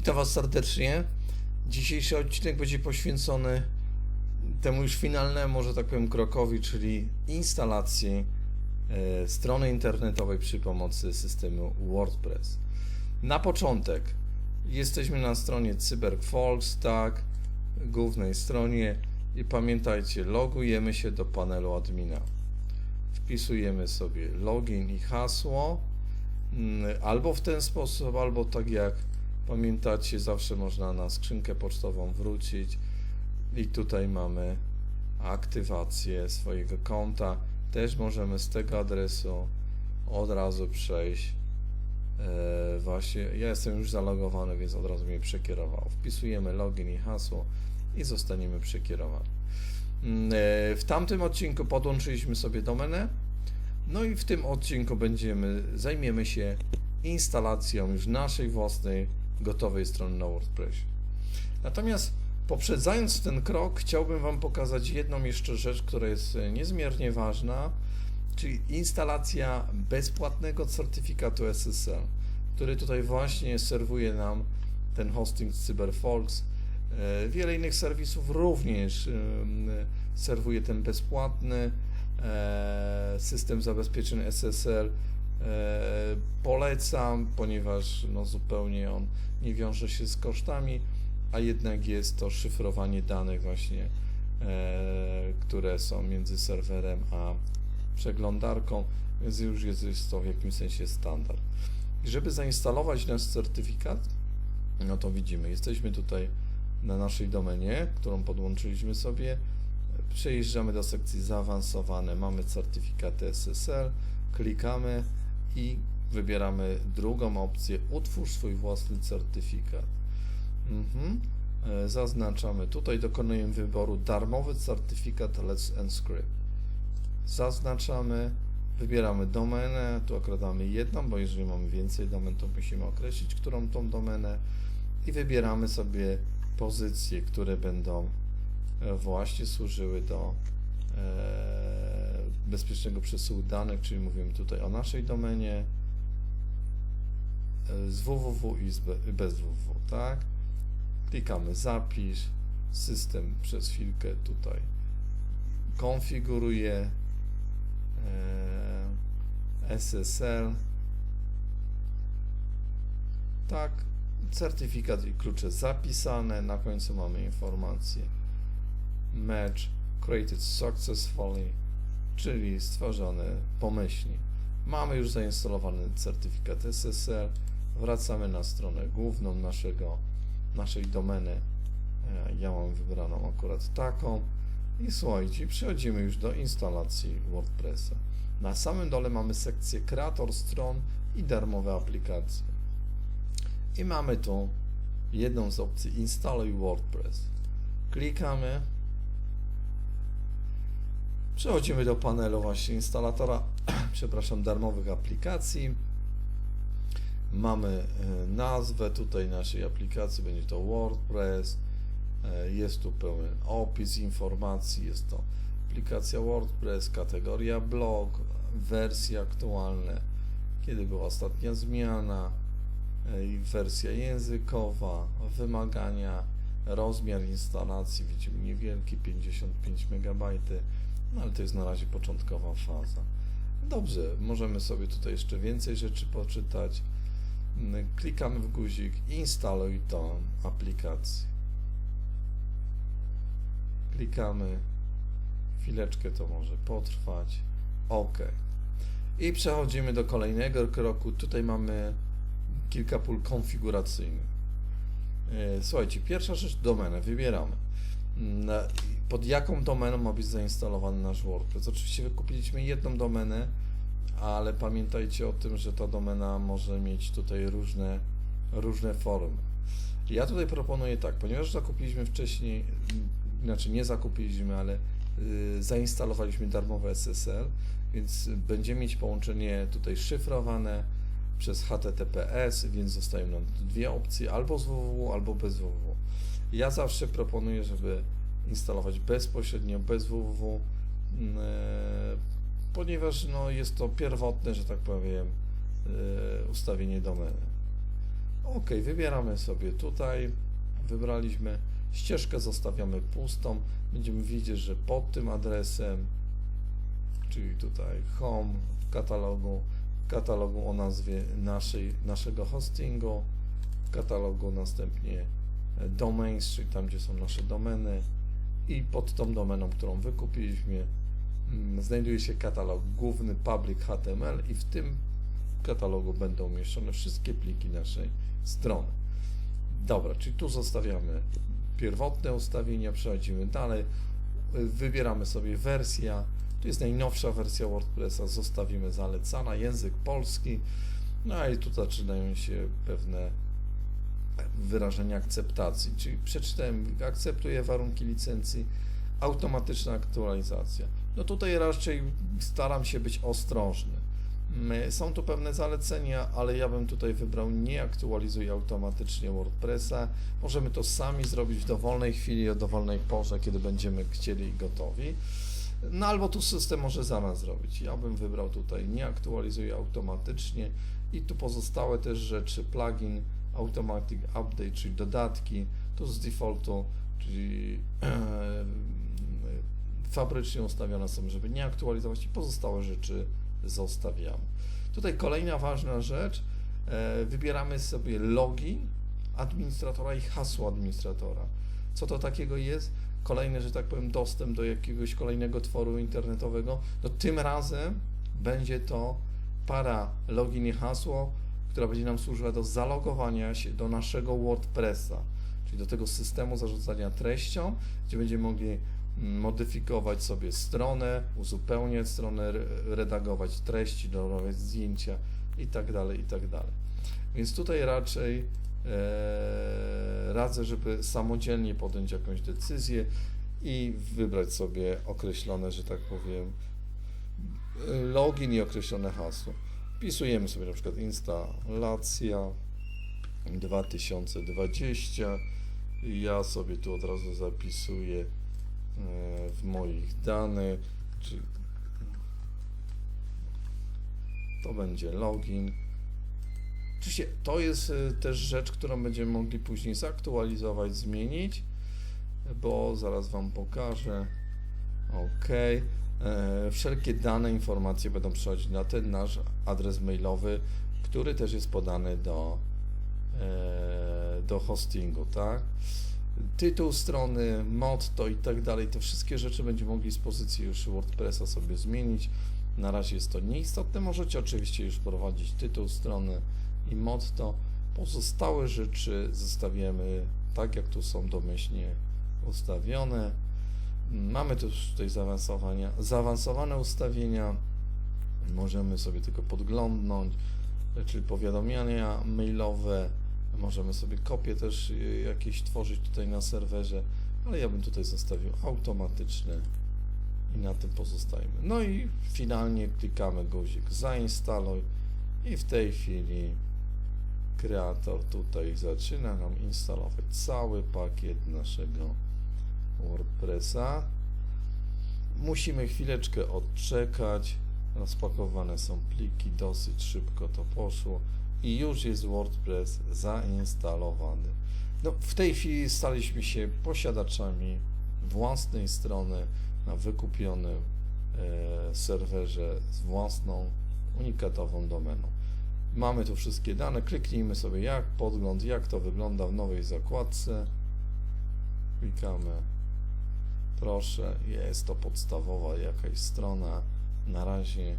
Witam Was serdecznie. Dzisiejszy odcinek będzie poświęcony temu już finalnemu, że tak powiem, krokowi, czyli instalacji e, strony internetowej przy pomocy systemu WordPress. Na początek jesteśmy na stronie CyberFolks, tak, głównej stronie i pamiętajcie, logujemy się do panelu admina. Wpisujemy sobie login i hasło mm, albo w ten sposób, albo tak jak pamiętacie, zawsze można na skrzynkę pocztową wrócić i tutaj mamy aktywację swojego konta. Też możemy z tego adresu od razu przejść. E, właśnie, ja jestem już zalogowany, więc od razu mnie przekierował. Wpisujemy login i hasło i zostaniemy przekierowani. Mm, e, W tamtym odcinku podłączyliśmy sobie domenę. No i w tym odcinku będziemy, zajmiemy się instalacją już naszej własnej gotowej strony na WordPressie. Natomiast poprzedzając ten krok, chciałbym Wam pokazać jedną jeszcze rzecz, która jest e, niezmiernie ważna, czyli instalacja bezpłatnego certyfikatu SSL, który tutaj właśnie serwuje nam ten hosting z CyberFolks. E, Wiele innych serwisów również em, serwuje ten bezpłatny e, system zabezpieczeń SSL. E, Polecam, ponieważ no, zupełnie on nie wiąże się z kosztami, a jednak jest to szyfrowanie danych właśnie, e, które są między serwerem a przeglądarką, więc już jest, jest to w jakimś sensie standard. I żeby zainstalować nasz certyfikat, no to widzimy, jesteśmy tutaj na naszej domenie, którą podłączyliśmy sobie. Przejeżdżamy do sekcji zaawansowane, mamy certyfikaty SSL, klikamy i wybieramy drugą opcję utwórz swój własny certyfikat. Mhm. E, Zaznaczamy tutaj, dokonujemy wyboru darmowy certyfikat Let's Encrypt. Zaznaczamy, wybieramy domenę, tu akurat mamy jedną, bo jeżeli mamy więcej domen, to musimy określić, którą tą domenę i wybieramy sobie pozycje, które będą e, właśnie służyły do e, bezpiecznego przesyłu danych, czyli mówimy tutaj o naszej domenie e, z www i z be- bez www, tak? Klikamy zapisz, system przez chwilkę tutaj konfiguruje e, SSL. Tak, certyfikat i klucze zapisane. Na końcu mamy informację match created successfully, czyli stworzone pomyślnie. Mamy już zainstalowany certyfikat SSL. Wracamy na stronę główną naszego, naszej domeny. E, Ja mam wybraną akurat taką. I słuchajcie, przechodzimy już do instalacji WordPressa. Na samym dole mamy sekcję kreator stron i darmowe aplikacje. I mamy tu jedną z opcji instaluj WordPress. Klikamy. Przechodzimy do panelu właśnie instalatora, przepraszam, darmowych aplikacji. Mamy e, nazwę tutaj naszej aplikacji, będzie to WordPress. E, Jest tu pełen opis informacji, jest to aplikacja WordPress, kategoria blog, wersje aktualne, kiedy była ostatnia zmiana, e, wersja językowa, wymagania, rozmiar instalacji, widzimy niewielki, 55 MB, no ale to jest na razie początkowa faza. Dobrze, możemy sobie tutaj jeszcze więcej rzeczy poczytać. Mm, Klikamy w guzik instaluj tą aplikację. Klikamy, chwileczkę to może potrwać. OK. I przechodzimy do kolejnego kroku. Tutaj mamy kilka pól konfiguracyjnych. E, Słuchajcie, pierwsza rzecz, domenę. Wybieramy. Pod jaką domeną ma być zainstalowany nasz WordPress? Oczywiście wykupiliśmy jedną domenę, ale pamiętajcie o tym, że ta domena może mieć tutaj różne, różne formy. Ja tutaj proponuję tak, ponieważ zakupiliśmy wcześniej, znaczy nie zakupiliśmy, ale y, zainstalowaliśmy darmowe SSL, więc będziemy mieć połączenie tutaj szyfrowane przez HTTPS, więc zostają nam dwie opcje, albo z www, albo bez www. Ja zawsze proponuję, żeby instalować bezpośrednio bez www, mm, e, ponieważ no, jest to pierwotne, że tak powiem, e, ustawienie domeny. Ok, wybieramy sobie tutaj, wybraliśmy ścieżkę, zostawiamy pustą. Będziemy widzieć, że pod tym adresem, czyli tutaj home w katalogu, katalogu o nazwie naszej, naszego hostingu, katalogu następnie e, domains, czyli tam, gdzie są nasze domeny i pod tą domeną, którą wykupiliśmy, mm, znajduje się katalog główny public HTML i w tym katalogu będą umieszczone wszystkie pliki naszej strony. Dobra, czyli tu zostawiamy pierwotne ustawienia, przechodzimy dalej, wybieramy sobie wersja, tu jest najnowsza wersja WordPressa, zostawimy zalecana, język polski, no i tu zaczynają się pewne wyrażenia akceptacji, czyli przeczytałem, akceptuję warunki licencji, automatyczna aktualizacja. No tutaj raczej staram się być ostrożny. Mm, Są tu pewne zalecenia, ale ja bym tutaj wybrał nie aktualizuj automatycznie WordPressa. Możemy to sami zrobić w dowolnej chwili, o dowolnej porze, kiedy będziemy chcieli i gotowi. No albo tu system może za nas zrobić. Ja bym wybrał tutaj nie aktualizuj automatycznie i tu pozostałe też rzeczy, plugin, automatic update, czyli dodatki, tu z defaultu, czyli fabrycznie ustawione są, żeby nie aktualizować i pozostałe rzeczy zostawiamy. Tutaj kolejna ważna rzecz, e, wybieramy sobie login administratora i hasło administratora. Co to takiego jest? Kolejny, że tak powiem, dostęp do jakiegoś kolejnego tworu internetowego. No tym razem będzie to para login i hasło, która będzie nam służyła do zalogowania się do naszego WordPressa, czyli do tego systemu zarządzania treścią, gdzie będziemy mogli modyfikować sobie stronę, uzupełniać stronę, re- redagować treści, dodawać zdjęcia i tak dalej, i tak. Więc tutaj raczej e, radzę, żeby samodzielnie podjąć jakąś decyzję i wybrać sobie określone, że tak powiem, login i określone hasło. Wpisujemy sobie na przykład instalacja 2020. Ja sobie tu od razu zapisuję e, w moich danych, to będzie login. Oczywiście to jest e, też rzecz, którą będziemy mogli później zaktualizować, zmienić, bo zaraz Wam pokażę. OK. E, Wszelkie dane, informacje będą przychodzić na ten nasz adres mailowy, który też jest podany do, e, do hostingu, tak? Tytuł strony, motto i tak dalej, te wszystkie rzeczy będziemy mogli z pozycji już WordPressa sobie zmienić. Na razie jest to nieistotne. Możecie oczywiście już prowadzić tytuł strony i motto. Pozostałe rzeczy zostawiamy tak, jak tu są domyślnie ustawione. Mamy już tutaj zaawansowania, zaawansowane ustawienia. Możemy sobie tylko podglądnąć, czyli powiadomienia mailowe. Możemy sobie kopie też y, jakieś tworzyć tutaj na serwerze, ale ja bym tutaj zostawił automatyczne i na tym pozostajemy. No i finalnie klikamy guzik zainstaluj i w tej chwili kreator tutaj zaczyna nam instalować cały pakiet naszego WordPressa. Musimy chwileczkę odczekać. Rozpakowane są pliki, dosyć szybko to poszło i już jest WordPress zainstalowany. No, w tej chwili staliśmy się posiadaczami własnej strony na wykupionym e, serwerze z własną unikatową domeną. Mamy tu wszystkie dane, kliknijmy sobie jak podgląd, jak to wygląda w nowej zakładce. Klikamy. Proszę, jest to podstawowa jakaś strona. Na razie yy,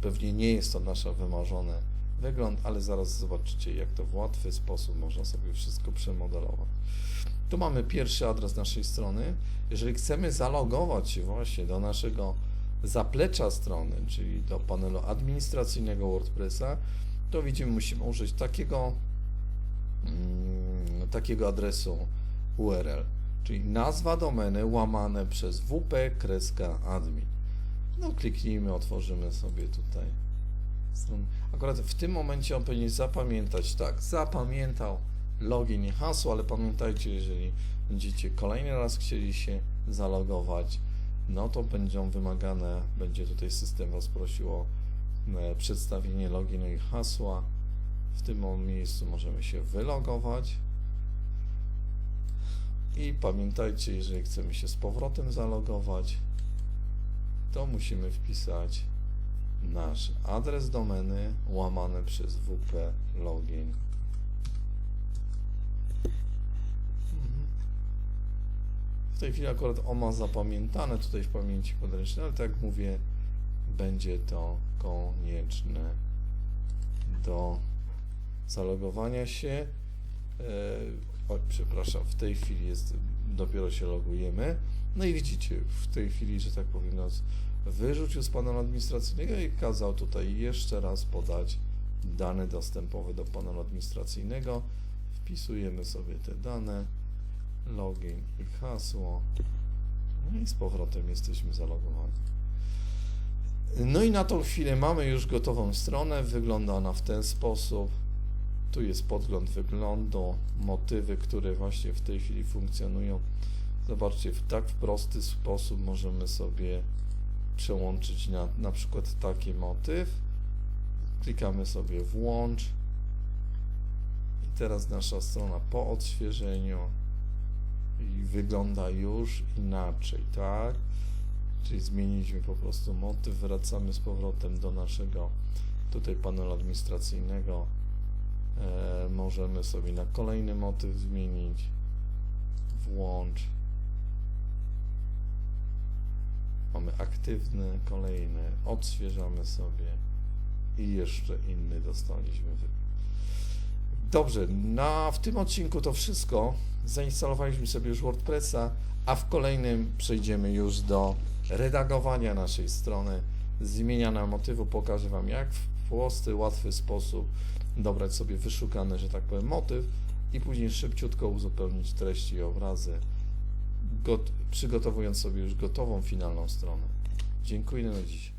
pewnie nie jest to nasza wymarzony wygląd, ale zaraz zobaczycie, jak to w łatwy sposób można sobie wszystko przemodelować. Tu mamy pierwszy adres naszej strony. Jeżeli chcemy zalogować się właśnie do naszego zaplecza strony, czyli do panelu administracyjnego WordPressa, to widzimy, musimy użyć takiego, mm, takiego adresu URL, czyli nazwa domeny łamane przez wp-admin. No kliknijmy, otworzymy sobie tutaj. Akurat w tym momencie on powinien zapamiętać, tak, zapamiętał login i hasło, ale pamiętajcie, jeżeli będziecie kolejny raz chcieli się zalogować, no to będą wymagane, będzie tutaj system Was prosił o e, przedstawienie loginu i hasła. W tym miejscu możemy się wylogować. I pamiętajcie, jeżeli chcemy się z powrotem zalogować, to musimy wpisać nasz adres domeny łamany przez wp login. Mhm. W tej chwili akurat on ma zapamiętane tutaj w pamięci podręcznej, ale tak jak mówię, będzie to konieczne do zalogowania się. Przepraszam, w tej chwili jest, dopiero się logujemy. No i widzicie, w tej chwili, że tak powiem, nas wyrzucił z panelu administracyjnego i kazał tutaj jeszcze raz podać dane dostępowe do panelu administracyjnego. Wpisujemy sobie te dane, login i hasło. No i z powrotem jesteśmy zalogowani. No i na tą chwilę mamy już gotową stronę. Wygląda ona w ten sposób. Tu jest podgląd wyglądu, motywy, które właśnie w tej chwili funkcjonują. Zobaczcie, w tak prosty sposób możemy sobie przełączyć na na przykład taki motyw. Klikamy sobie włącz. I teraz nasza strona po odświeżeniu i wygląda już inaczej, tak? Czyli zmieniliśmy po prostu motyw, wracamy z powrotem do naszego tutaj panelu administracyjnego. E, możemy sobie na kolejny motyw zmienić. Włącz. Mamy aktywny, kolejny, odświeżamy sobie i jeszcze inny dostaliśmy. Dobrze, na, w tym odcinku to wszystko. Zainstalowaliśmy sobie już WordPressa, a w kolejnym przejdziemy już do redagowania naszej strony, zmieniania motywu. Pokażę Wam, jak w prosty, łatwy sposób dobrać sobie wyszukany, że tak powiem, motyw i później szybciutko uzupełnić treści i obrazy, got- przygotowując sobie już gotową, finalną stronę. Dziękuję na dziś.